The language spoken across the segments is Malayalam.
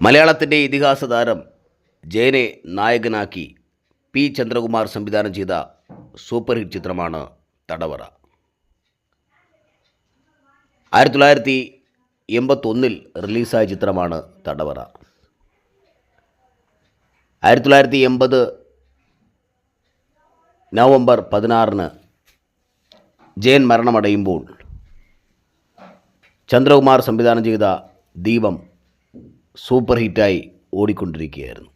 മലയാളത്തിന്റെ ഇതിഹാസ താരം ജയനെ നായകനാക്കി പി ചന്ദ്രകുമാർ സംവിധാനം ചെയ്ത സൂപ്പർ ഹിറ്റ് ചിത്രമാണ് തടവറ. ആയിരത്തി തൊള്ളായിരത്തി എൺപത്തൊന്നിൽ റിലീസായ ചിത്രമാണ് തടവറ. ആയിരത്തി തൊള്ളായിരത്തി എൺപത് നവംബർ പതിനാറിന് ജയൻ മരണമടയുമ്പോൾ ചന്ദ്രകുമാർ സംവിധാനം ചെയ്ത ദീപം സൂപ്പർ ഹിറ്റായി ഓടിക്കൊണ്ടിരിക്കുകയായിരുന്നു.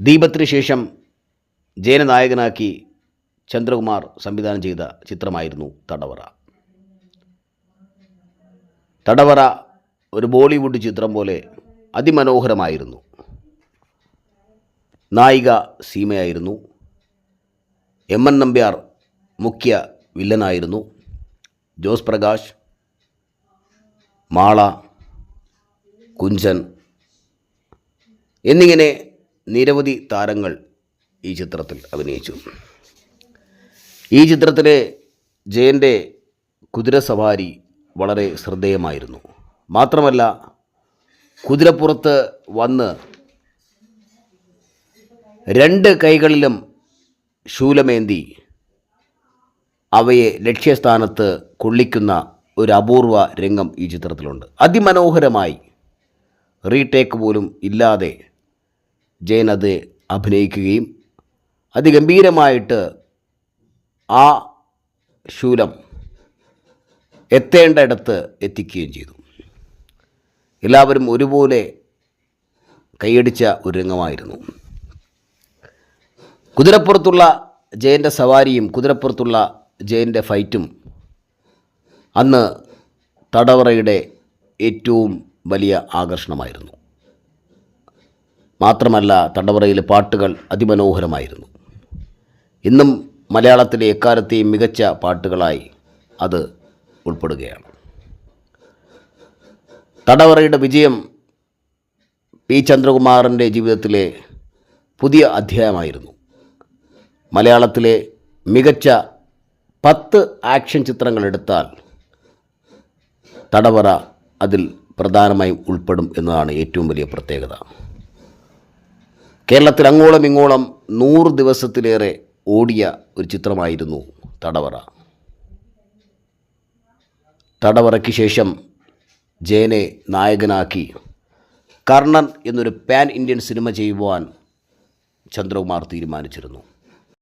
ദീപത്തിന് ശേഷം ജയനനായകനാക്കി ചന്ദ്രകുമാർ സംവിധാനം ചെയ്ത ചിത്രമായിരുന്നു തടവറ. തടവറ ഒരു ബോളിവുഡ് ചിത്രം പോലെ അതിമനോഹരമായിരുന്നു. നായിക സീമയായിരുന്നു. എം എൻ നമ്പ്യാർ മുഖ്യ വില്ലനായിരുന്നു. ജോസ് പ്രകാശ് മാള കുഞ്ചൻ. എന്നിങ്ങനെ നിരവധി താരങ്ങൾ ഈ ചിത്രത്തിൽ അഭിനയിച്ചു. ഈ ചിത്രത്തിലെ ജയന്റെ കുതിരസവാരി വളരെ ശ്രദ്ധേയമായിരുന്നു. മാത്രമല്ല കുതിരപ്പുറത്ത് വന്ന് രണ്ട് കൈകളിലും ശൂലമേന്തി അവയെ ലക്ഷ്യസ്ഥാനത്ത് കൊള്ളിക്കുന്ന ഒരു അപൂർവ രംഗം ഈ ചിത്രത്തിലുണ്ട്. അതിമനോഹരമായി റീടേക്ക് പോലും ഇല്ലാതെ ജയൻ അത് അഭിനയിക്കുകയും അതിഗംഭീരമായിട്ട് ആ ശൂലം എത്തേണ്ട ഇടത്ത് എത്തിക്കുകയും ചെയ്തു. എല്ലാവരും ഒരുപോലെ കൈയടിച്ച ഒരു രംഗമായിരുന്നു. കുതിരപ്പുറത്തുള്ള ജയന്റെ സവാരിയും കുതിരപ്പുറത്തുള്ള ജയന്റെ ഫൈറ്റും അന്ന് തടവറയുടെ ഏറ്റവും വലിയ ആകർഷണമായിരുന്നു. മാത്രമല്ല തടവറയിലെ പാട്ടുകൾ അതിമനോഹരമായിരുന്നു. ഇന്നും മലയാളത്തിലെ എക്കാലത്തെയും മികച്ച പാട്ടുകളായി അത് ഉൾപ്പെടുകയാണ്. തടവറയുടെ വിജയം പി ചന്ദ്രകുമാറിന്റെ ജീവിതത്തിലെ പുതിയ അധ്യായമായിരുന്നു. മലയാളത്തിലെ മികച്ച പത്ത് ആക്ഷൻ ചിത്രങ്ങൾ എടുത്താൽ തടവറ അതിൽ പ്രധാനമായും ഉൾപ്പെടും എന്നതാണ് ഏറ്റവും വലിയ പ്രത്യേകത. കേരളത്തിൽ അങ്ങോളം ഇങ്ങോളം നൂറ് ദിവസത്തിലേറെ ഓടിയ ഒരു ചിത്രമായിരുന്നു തടവറ. തടവറയ്ക്ക് ശേഷം ജയനെ നായകനാക്കി. കർണൻ എന്നൊരു പാൻ ഇന്ത്യൻ സിനിമ ചെയ്യുവാൻ ചന്ദ്രകുമാർ തീരുമാനിച്ചിരുന്നു.